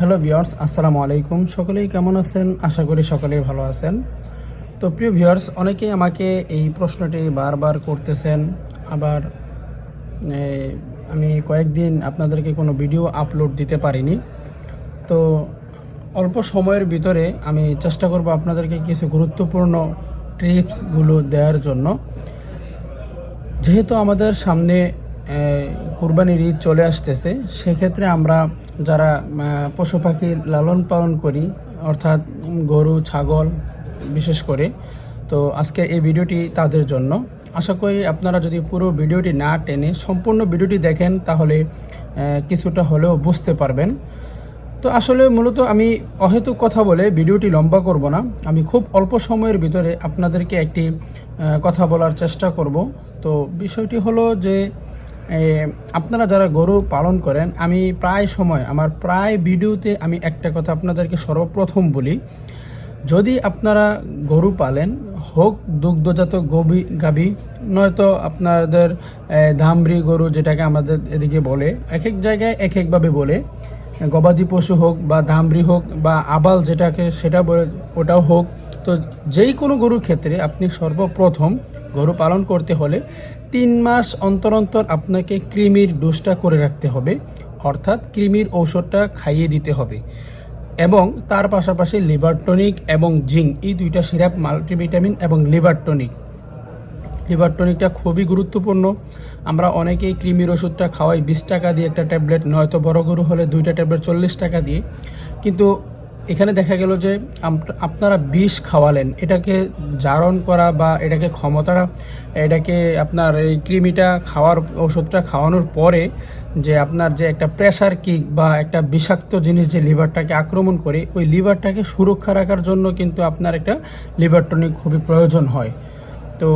Hello viewers আসসালামু আলাইকুম। সকলেই কেমন আছেন? আশা করি সকলেই ভালো আছেন। তো প্রিয় ভিউয়ার্স অনেকেই আমাকে এই প্রশ্নটি বারবার করতেছেন। আবার আমি কয়েকদিন আপনাদেরকে কোনো ভিডিও আপলোড দিতে পারিনি। তো অল্প সময়ের ভিতরে আমি চেষ্টা করব আপনাদেরকে কিছু গুরুত্বপূর্ণ টিপসগুলো দেওয়ার জন্য। যেহেতু আমাদের সামনে কুরবানির ঈদ চলে আসতেছে, সেক্ষেত্রে আমরা যারা পশু পাখি লালন পালন করি, অর্থাৎ গরু, ছাগল, বিশেষ করে, তো আজকে এই ভিডিওটি তাদের জন্য। আশা করি আপনারা যদি পুরো ভিডিওটি না টেনে সম্পূর্ণ ভিডিওটি দেখেন, তাহলে কিছুটা হলেও বুঝতে পারবেন। তো আসলে মূলত আমি অহেতুক কথা বলে ভিডিওটি লম্বা করব না। আমি খুব অল্প সময়ের ভিতরে আপনাদেরকে একটি কথা বলার চেষ্টা করব। তো বিষয়টি হলো যে আপনারা যারা গরু পালন করেন, আমি প্রায় সময়, আমার প্রায় ভিডিওতে আমি একটা কথা আপনাদেরকে সর্বপ্রথম বলি। যদি আপনারা গরু পালেন, হোক দুগ্ধজাত গবি গাবি নয়তো আপনাদের ধামরি গরু যেটাকে আমাদের এদিকে বলে এক এক জায়গায় এক একভাবে বলে, গবাদি পশু হোক বা দামরি হোক বা আবাল যেটাকে সেটা বলে, ওটাও হোক। তো যেই কোনো গরুর ক্ষেত্রে আপনি সর্বপ্রথম গরু পালন করতে হলে তিন মাস অন্তর অন্তর আপনাকে কৃমির ডোজটা করে রাখতে হবে, অর্থাৎ কৃমির ঔষধটা খাইয়ে দিতে হবে। এবং তার পাশাপাশি লিভার টনিক এবং জিঙ্ক, এই দুইটা সিরাপ, মাল্টিভিটামিন এবং লিভার টনিক। লিভার টনিকটা খুবই গুরুত্বপূর্ণ। আমরা অনেকেই কৃমির ওষুধটা খাওয়াই, বিশ টাকা দিয়ে একটা ট্যাবলেট, নয়তো বড় গরু হলে দুইটা ট্যাবলেট চল্লিশ টাকা দিয়ে। কিন্তু এখানে দেখা গেল যে আপনারা বিষ খাওয়ালেন। এটাকে জারণ করা বা এটাকে ক্ষমতা এটাকে আপনার এই কৃমিটা খাওয়ার ওষুধটা খাওয়ানোর পরে যে আপনার যে একটা প্রেসার কিক বা একটা বিষাক্ত জিনিস যে লিভারটাকে আক্রমণ করে, ওই লিভারটাকে সুরক্ষা রাখার জন্য কিন্তু আপনার একটা লিভার টনিক খুবই প্রয়োজন হয়। তো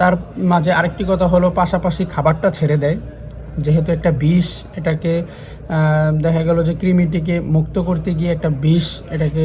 তার মাঝে আরেকটি কথা হলো, পাশাপাশি খাবারটা ছেড়ে দেয়। যেহেতু একটা বিষ, এটাকে দেখা গেল যে কৃমিটিকে মুক্ত করতে গিয়ে একটা বিষ এটাকে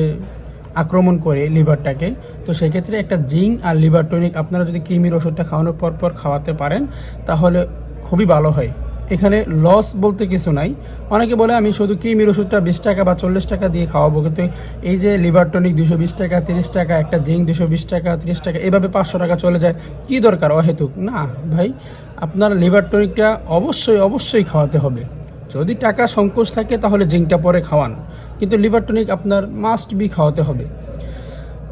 আক্রমণ করে লিভারটাকে। তো সেক্ষেত্রে একটা জিঙ্ক আর লিভার টনিক, আপনারা যদি কৃমির ওষুধটা খাওয়ানোর পর পর খাওয়াতে পারেন, তাহলে খুবই ভালো হয়। এখানে লস বলতে কিছু নাই। অনেকে বলে, আমি শুধু কৃমির ওষুধটা বিশ টাকা বা চল্লিশ টাকা দিয়ে খাওয়াবো। কিন্তু এই যে লিভার টনিক দুশো বিশ টাকা, তিরিশ টাকা, একটা জিঙ্ক দুশো বিশ টাকা, তিরিশ টাকা, এভাবে পাঁচশো টাকা চলে যায়, কি দরকার অহেতুক? না, ভাই, আপনার লিভার টনিকটা অবশ্যই অবশ্যই খাওয়াতে হবে। যদি টাকা সংকোচ থাকে, তাহলে জিঙ্কটা পরে খাওয়ান। কিন্তু লিভার টনিক আপনার মাস্ট বি খাওয়াতে হবে।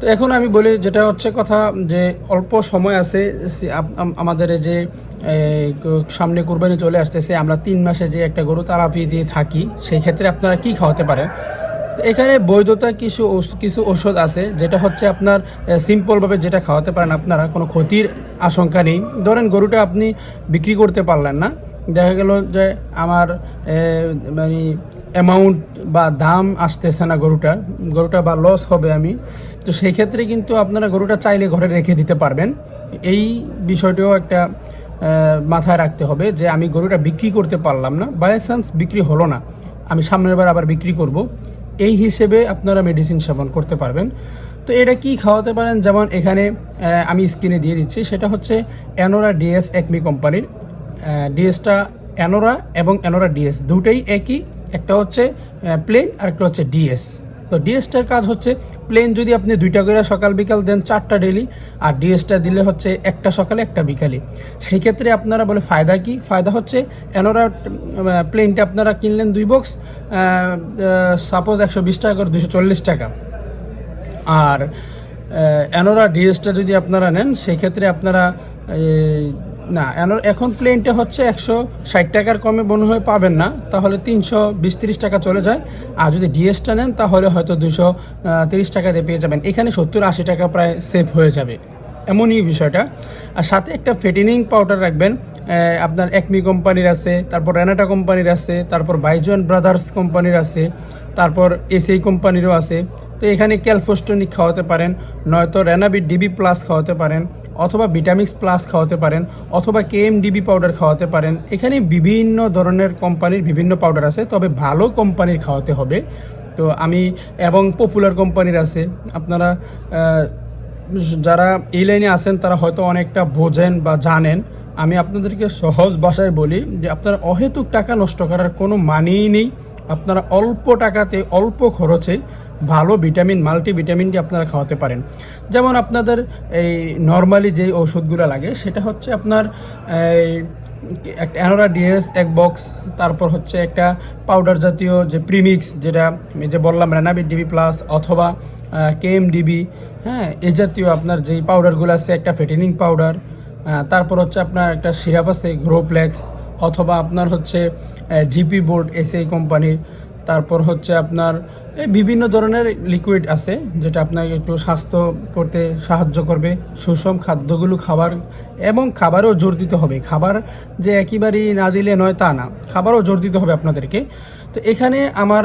তো এখন আমি বলি যেটা হচ্ছে কথা যে অল্প সময় আছে আমাদের যে সামনে কুরবানি চলে আসতেছে, আমরা তিন মাসে যে একটা গরু তারাপি দিয়ে থাকি, সেই ক্ষেত্রে আপনারা কি খাওয়াতে পারেন? এখানে বৈধতা কিছু কিছু ওষুধ আছে, যেটা হচ্ছে আপনার সিম্পলভাবে যেটা খাওয়াতে পারেন আপনারা, কোনো ক্ষতির আশঙ্কা নেই। ধরেন গরুটা আপনি বিক্রি করতে পারলেন না, দেখা গেল যে আমার মানে অ্যামাউন্ট বা দাম আসতেছে না গরুটার গরুটা বা লস হবে আমি। তো সেই ক্ষেত্রে কিন্তু আপনারা গরুটা চাইলে ঘরে রেখে দিতে পারবেন। এই বিষয়টিও একটা মাথায় রাখতে হবে যে আমি গরুটা বিক্রি করতে পারলাম না বাই চান্স বিক্রি হলো না। আমি সামনের বার আবার বিক্রি করব। এই হিসেবে আপনারা মেডিসিন সেবন করতে পারবেন। তো এটা কি খাওয়াতে পারেন? যেমন এখানে আমি স্ক্রিনে দিয়ে দিচ্ছি। সেটা হচ্ছে অ্যানোরা ডিএস একমি কোম্পানির ডিএসটা অ্যানোরা এবং অ্যানোরা ডিএস দুটোই একই। একটা হচ্ছে প্লেন আর একটা হচ্ছে ডিএস তো ডিএসটার কাজ হচ্ছে প্লেন যদি আপনি দুইটা করে সকাল, বিকাল দেন চারটা ডেলি আর ডিএসটা দিলে হচ্ছে একটা সকালে, একটা বিকালে। সেই ক্ষেত্রে আপনারা বলে ফায়দা কি? ফায়দা হচ্ছে অ্যানোরা প্লেনটা আপনারা কিনলেন দুই বক্স সাপোজ একশো বিশ টাকা করে দুশো চল্লিশ টাকা। আর অ্যানোরা ডিএসটা যদি আপনারা নেন, সেক্ষেত্রে আপনারা না এখন প্লেনটা হচ্ছে একশো ষাট টাকার কমে মনে হয় পাবেন না, তাহলে তিনশো বিশ টাকা চলে যায়। আর যদি ডিএসটা নেন, তাহলে হয়তো দুশো তিরিশ টাকা দিয়ে পেয়ে যাবেন। এখানে সত্তর আশি টাকা প্রায় সেভ হয়ে যাবে, এমনই বিষয়টা। আর সাথে একটা ফেটিনিং পাউডার রাখবেন আপনার একমি কোম্পানির আছে, তারপর রেনাটা কোম্পানির আছে, তারপর বাইজন ব্রাদার্স কোম্পানির আছে, তারপর এসএই কোম্পানিরও আছে। তো এখানে ক্যালফোস্টনিক খাওয়াতে পারেন, নয়তো রেনাবি ডিবি প্লাস খাওয়াতে পারেন, অথবা ভিটামিক্স প্লাস খাওয়াতে পারেন, অথবা কেএম ডিবি পাউডার খাওয়াতে পারেন। এখানে বিভিন্ন ধরনের কোম্পানির বিভিন্ন পাউডার আছে, তবে ভালো কোম্পানির খাওয়াতে হবে। তো আমি এবং পপুলার কোম্পানির আছে। আপনারা যারা এই লাইনে আছেন, তারা হয়তো অনেকটা বোঝেন বা জানেন। আমি আপনাদেরকে সহজ ভাষায় বলি যে আপনারা অহেতুক টাকা নষ্ট করার কোনো মানেই নেই। আপনারা অল্প টাকাতে, অল্প খরচে ভালো ভিটামিন মাল্টিভিটামিনটি আপনারা খাওয়াতে পারেন। যেমন আপনাদের এই নর্মালি যে ওষুধগুলো লাগে, সেটা হচ্ছে আপনার এই একটা অ্যানোরা ডিএস, এক বক্স, তারপর হচ্ছে একটা পাউডার জাতীয় যে প্রিমিক্স, যেটা যে বললাম রেনাবি ডিবি প্লাস অথবা কেএম ডিবি হ্যাঁ এ জাতীয় আপনার যেই পাউডারগুলো আছে, একটা ফেটিনিং পাউডার তারপর হচ্ছে আপনার একটা সিরাপ আছে, গ্রোপ্লেক্স, অথবা আপনার হচ্ছে জিপি বোর্ড এসএই কোম্পানির, তারপর হচ্ছে আপনার এই বিভিন্ন ধরনের লিকুইড আছে, যেটা আপনাকে একটু স্বাস্থ্য করতে সাহায্য করবে। সুষম খাদ্যগুলো খাবার এবং খাবারও জোর দিতে হবে। খাবার যে একেবারেই না দিলে নয় তা না, খাবারও জোর দিতে হবে আপনাদেরকে। তো এখানে আমার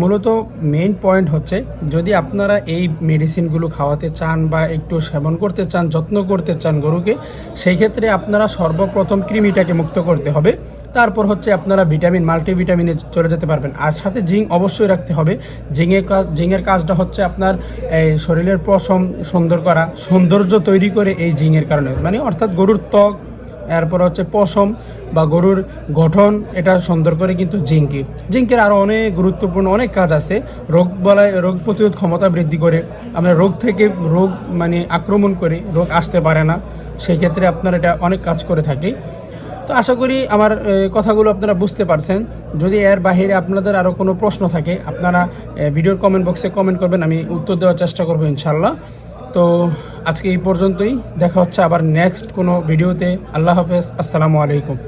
মূলত মেইন পয়েন্ট হচ্ছে, যদি আপনারা এই মেডিসিনগুলো খাওয়াতে চান বা একটু সেবন করতে চান, যত্ন করতে চান গরুকে, সেই ক্ষেত্রে আপনারা সর্বপ্রথম কৃমিটাকে মুক্ত করতে হবে। তারপর হচ্ছে আপনারা ভিটামিন, মাল্টিভিটামিনে চলে যেতে পারবেন। আর সাথে জিঙ্ক অবশ্যই রাখতে হবে। জিঙ্কের কাজ জিঙ্কের কাজটা হচ্ছে আপনার, এই শরীরের পশম সুন্দর করা, সৌন্দর্য তৈরি করে এই জিঙ্কের কারণে। মানে অর্থাৎ গরুর ত্বক, এরপর হচ্ছে পশম বা গরুর গঠন, এটা সুন্দর করে কিন্তু জিঙ্কি। জিঙ্কের আরও অনেক গুরুত্বপূর্ণ অনেক কাজ আছে। রোগ বলায়, রোগ প্রতিরোধ ক্ষমতা বৃদ্ধি করে, আমরা রোগ থেকে রোগ মানে আক্রমণ করে রোগ আসতে পারে না। সেই ক্ষেত্রে আপনার এটা অনেক কাজ করে থাকে। তো আশা করি আমার কথাগুলো আপনারা বুঝতে পারছেন। যদি এর বাহিরে আপনাদের আরও কোনো প্রশ্ন থাকে, আপনারা ভিডিওর কমেন্ট বক্সে কমেন্ট করবেন, আমি উত্তর দেওয়ার চেষ্টা করব ইনশাল্লাহ তো আজকে এই পর্যন্তই, দেখা হচ্ছে আবার নেক্সট কোনো ভিডিওতে আল্লাহ হাফেজ, আসসালামু আলাইকুম।